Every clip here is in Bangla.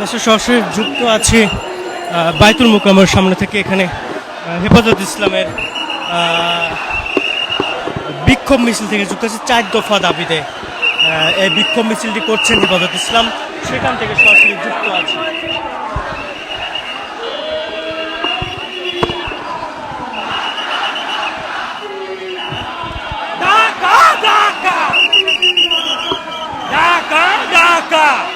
দর্শক সরাসরি যুক্ত আছি বাইতুল মুকামের সামনে থেকে এখানে হেফাজত ইসলামের বিক্ষোভ মিছিল থেকে যুক্ত আছে। চার দফা দাবিতে এই বিক্ষোভ মিছিলটি করছেন হেফাজত ইসলাম। সেখান থেকে সরাসরি যুক্ত আছে। হ্যাঁ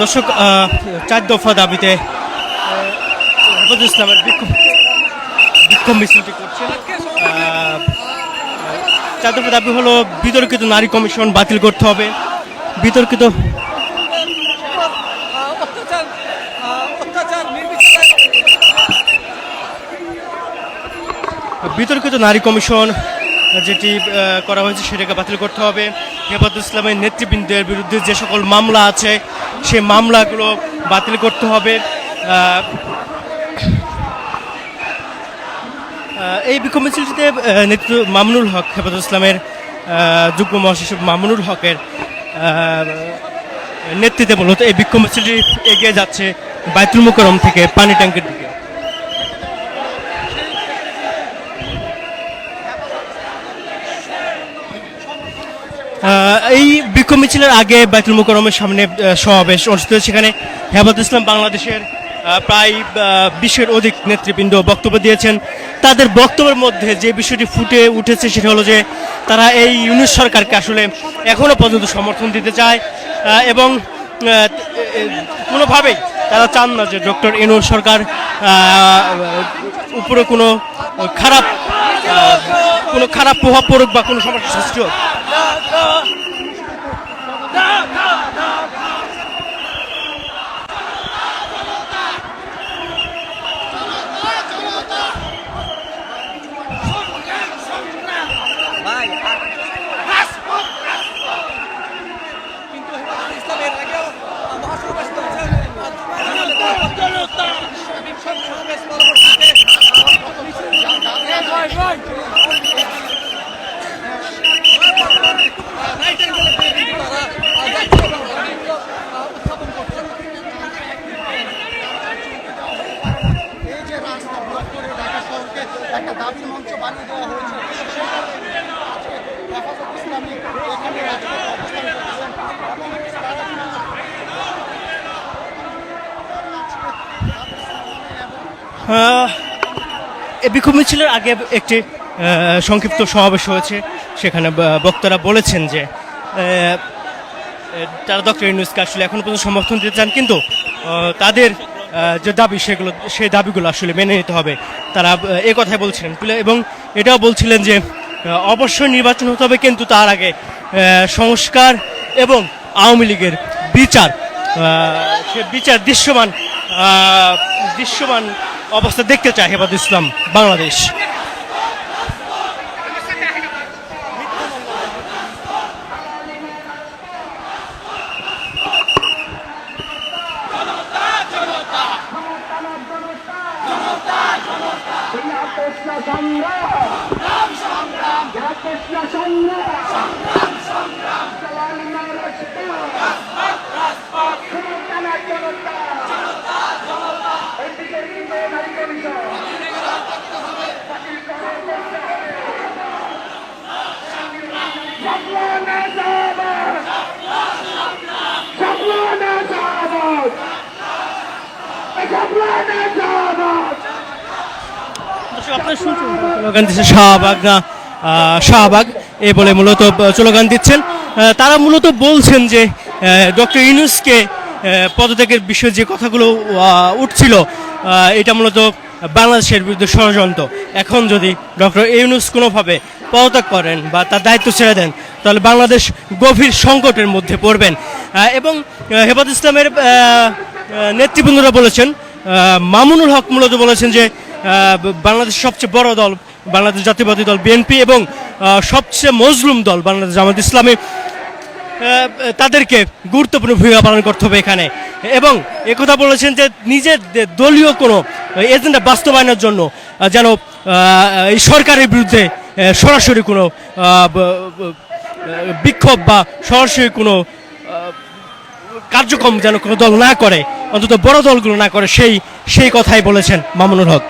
দর্শক আহ, চার দফা দাবিতে চার দফা দাবি হলো বিতর্কিত নারী কমিশন বাতিল করতে হবে। বিতর্কিত বিতর্কিত নারী কমিশন যেটি করা হয়েছে সেটাকে বাতিল করতে হবে। হেফাজত ইসলামের নেতৃবৃন্দের বিরুদ্ধে যে সকল মামলা আছে সে মামলাগুলো বাতিল করতে হবে। এই বিক্ষোভ মিছিলটিতে নেতৃত্ব মামুনুল হক, হেফাজত ইসলামের যুগ্ম মহাসচিব মামুনুল হকের নেতৃত্বে মূলত এই বিক্ষোভ মিছিলটি এগিয়ে যাচ্ছে বাইতুল মুকরম থেকে পানি ট্যাঙ্কের এই বিক্ষোভ মিছিলের আগে বাইতুল মুকরমের সামনে সমাবেশ অনুষ্ঠিত। সেখানে হেফাজত ইসলাম বাংলাদেশের প্রায় বিশের অধিক নেতৃবৃন্দ বক্তব্য দিয়েছেন তাদের বক্তব্যের মধ্যে যে বিষয়টি ফুটে উঠেছে সেটা হলো যে তারা এই ইউনিট সরকারকে আসলে এখনও পর্যন্ত সমর্থন দিতে চায় এবং কোনোভাবেই তারা চান না যে ডক্টর ইনুর সরকার উপরে কোনো খারাপ কোনো খারাপ প্রভাব পড়ুক বা কোনো সমস্যা সৃষ্টি হোক la, la. এই বিক্ষোভ মিছিলের আগে একটি সংক্ষিপ্ত সমাবেশ হয়েছে। সেখানে বক্তারা বলেছেন যে তারা ডক্টর ইউনুসকে আসলে এখন পর্যন্ত সমর্থন দিতে চান, কিন্তু তাদের যে দাবি, সেগুলো সেই দাবিগুলো আসলে মেনে নিতে হবে। তারা এ কথাই বলছিলেন। এবং এটাও বলছিলেন যে অবশ্যই নির্বাচন হতে হবে কিন্তু তার আগে সংস্কার এবং আওয়ামী লীগের বিচার। সে বিচার দৃশ্যমান দৃশ্যমান অবস্থা দেখতে চায় হেফাজ ইসলাম বাংলাদেশ। দর্শক, আপনারা শুনছেন স্লোগান দিচ্ছে শাহবাগ না আহ, শাহবাগ, এ বলে মূলত স্লোগান দিচ্ছেন। তারা মূলত বলছেন যে ডক্টর ইউনুসকে পদত্যাগের বিষয়ে যে কথাগুলো উঠছিল এটা মূলত বাংলাদেশের বিরুদ্ধে ষড়যন্ত্র। এখন যদি ডক্টর ইউনুস কোনোভাবে পদত্যাগ করেন বা তার দায়িত্ব ছেড়ে দেন, তাহলে বাংলাদেশ গভীর সংকটের মধ্যে পড়বেন। এবং হেফাজ ইসলামের নেতৃবৃন্দরা বলেছেন মামুনুল হক মূলত বলেছেন যে বাংলাদেশের সবচেয়ে বড় দল বাংলাদেশ জাতীয়বাদী দল বিএনপি এবং সবচেয়ে মজলুম দল বাংলাদেশ জামাত ইসলামী তাদেরকে গুরুত্বপূর্ণ ভূমিকা পালন করতে হবে এখানে। এবং একথা বলেছেন যে নিজের দলীয় কোনো এজেন্ডা বাস্তবায়নের জন্য যেন এই সরকারের বিরুদ্ধে সরাসরি কোনো বিক্ষোভ বা সরাসরি কোনো কার্যক্রম যেন কোনো দল না করে, অন্তত বড় দলগুলো না করে, সেই সেই কথাই বলেছেন মামুনুল হক।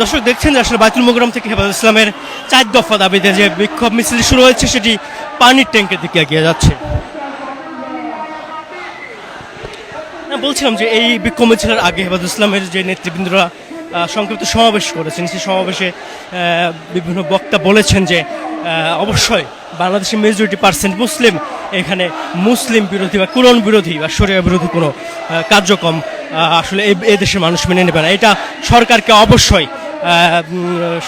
দর্শক দেখছেন যে আসলে বাইতুল মোগরাম থেকে হেফাজত ইসলামের চার দফা দাবিতে যে বিক্ষোভ মিছিল শুরু হয়েছে, সেটি পানির ট্যাঙ্কের দিকে এগিয়ে যাচ্ছে না, বলছিলাম যে এই বিক্ষোভ মিছিলের আগে হেফাজত ইসলামের যে নেতৃবৃন্দরা সংক্ষিপ্ত সমাবেশ করেছেন, সেই সমাবেশে বিভিন্ন বক্তা বলেছেন যে অবশ্যই বাংলাদেশের মেজরিটি পার্সেন্ট মুসলিম, এখানে মুসলিম বিরোধী বা কুরন বিরোধী বা শরিয়া বিরোধী কোনো কার্যক্রম আসলে এই দেশের মানুষ মেনে নেবে না। এটা সরকারকে অবশ্যই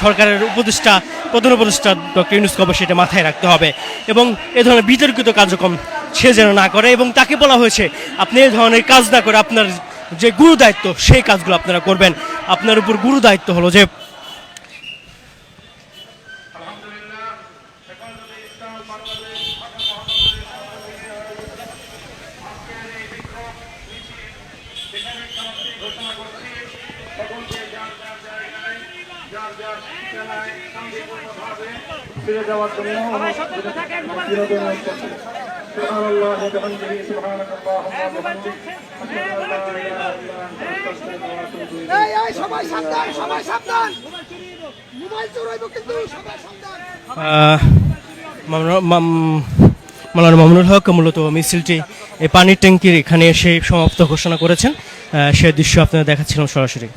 সরকারের উপদেষ্টা, প্রধান উপদেষ্টা ডক্টর ইউনুসকে অবশ্যই এটা মাথায় রাখতে হবে এবং এ ধরনের বিতর্কিত কার্যক্রম সে যেন না করে এবং তাকে বলা হয়েছে আপনি এই ধরনের কাজ না করে আপনার যে গুরু দায়িত্ব সেই কাজগুলো আপনারা করবেন। আপনার উপর গুরু দায়িত্ব হলো যে ফিরে যাওয়ার জন্য এই সবাই সাবধান সবাই সাবধান। মোবাইল চোরাইব কিন্তু সবাই সাবধান। আহ, মামুনুল- মাম- মাওলানা মামুনুল হক মূলত মিছিলটি এই পানির ট্যাঙ্কির এখানে এসে সমাপ্ত ঘোষণা করেছেন। সে দৃশ্য আপনারা দেখাচ্ছিলাম সরাসরি।